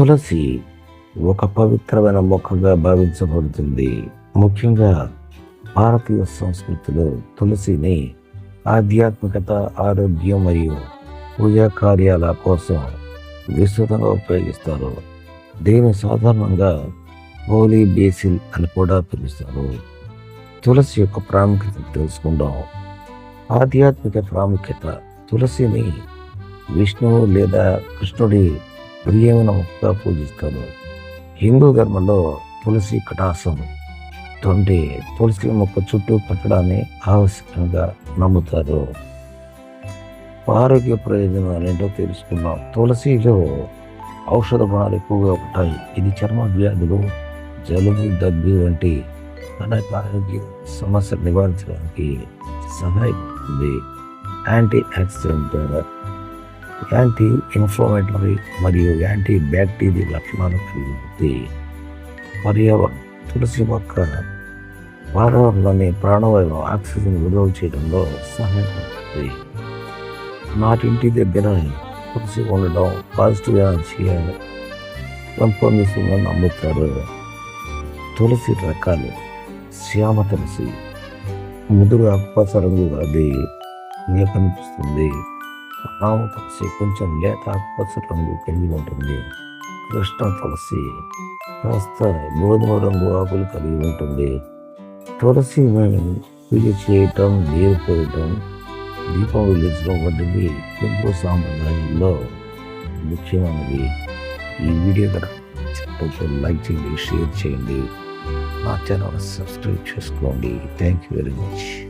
తులసి ఒక పవిత్రమైన మొక్కగా భావించబడుతుంది. ముఖ్యంగా భారతీయ సంస్కృతిలో తులసిని ఆధ్యాత్మికత ఆరోగ్యం మరియు పూజా కార్యాల కోసం విస్తృతంగా ఉపయోగిస్తారు. దీన్ని సాధారణంగా హోలీ బేసిల్ అని కూడా పిలుస్తారు. తులసి యొక్క ప్రాముఖ్యత తెలుసుకుందాం. ఆధ్యాత్మిక ప్రాముఖ్యత తులసిని విష్ణువు లేదా కృష్ణుడి ప్రియమైన మొక్కగా పూజిస్తారు హిందూ ధర్మంలో తులసి కటాసం తొండి తులసి మొక్క చుట్టూ కట్టడాన్ని ఆవశ్యకంగా నమ్ముతారు. ఆరోగ్య ప్రయోజనాలు ఏంటో తెలుసుకుందాం. తులసిలో ఔషధ గుణాలు ఎక్కువగా ఉంటాయి. ఇది చర్మ వ్యాధులు జలుబు దగ్గు వంటి అనేక ఆరోగ్య సమస్యలు నివారించడానికి సహాయపడుతుంది. యాంటీ యాక్సిడెంట్ యాంటీ ఇన్ఫ్లమేటరీ మరియు యాంటీ బ్యాక్టీరియా లక్షణాలు కలిగి ఉంది పర్యావరణం తులసి మొక్క వాతావరణంలోని ప్రాణవాయువు ఆక్సిజన్ విడుదల చేయడంలో సహాయపడుతుంది. నాటింటి దగ్గర తులసి ఉండడం పాజిటివ్ ఎనర్జీ పెంపొందిస్తుందని నమ్ముతారు. తులసి రకాలు శ్యామ తులసి ముదురు ఆకుపచ్చ రంగు అది కనిపిస్తుంది రామ తులసి కొంచెం లేత ఆకుపచ్చ రంగు కలిగి ఉంటుంది. కృష్ణ తులసి కాస్త గోధుమ రంగు ఆకులు కలిగి ఉంటుంది. తులసిని పూజ చేయటం నీరు పోయటం దీపం వెలిగించడం వంటివి హిందూ సాంప్రదాయంలో ముఖ్యమైనవి. ఈ వీడియో కనుక లైక్ చేయండి షేర్ చేయండి. నా ఛానల్ సబ్స్క్రైబ్ చేసుకోండి. Thank you very much.